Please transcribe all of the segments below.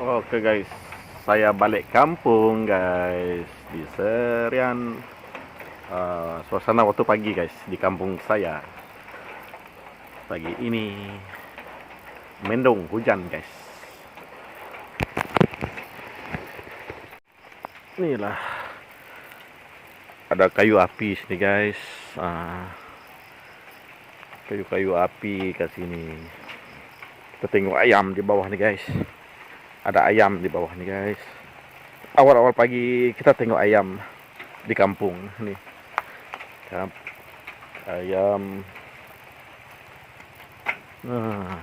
Oke guys, saya balik kampung guys di serian eh, suasana waktu pagi guys di kampung saya. Pagi ini mendung hujan guys. Inilah ada kayu api sini guys. Ah, kayu-kayu api ke sini. Kita tengok ayam di bawah nih guys ada ayam di bawah nih guys. Awal-awal pagi kita tengok ayam di kampung nih. Ayam nah.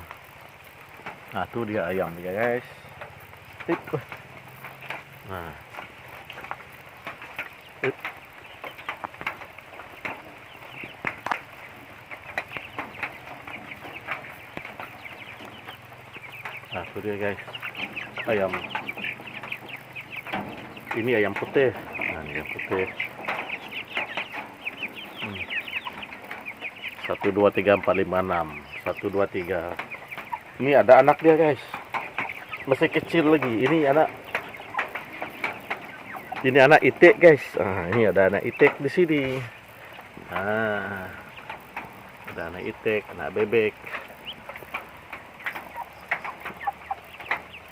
Nah tuh dia ayam ya guys. Nah. Nah tuh dia guys ayam. Ini ayam putih. Nah ini ayam putih. Hmm. satu dua tiga empat lima enam. Satu dua tiga. Ini ada anak dia guys. Masih kecil lagi. Ini anak. Ini anak itik guys. Ah ini ada anak itik di sini. Nah ada anak itik anak bebek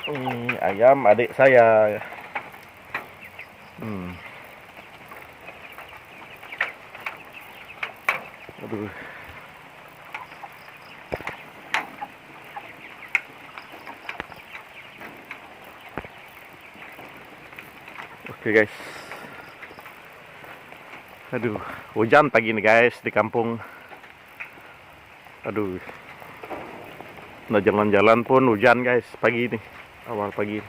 Ini ayam adik saya. Hmm. Aduh. Oke guys. Aduh, hujan pagi nih guys di kampung. Aduh. Nah jalan-jalan pun hujan guys pagi ini awal pagi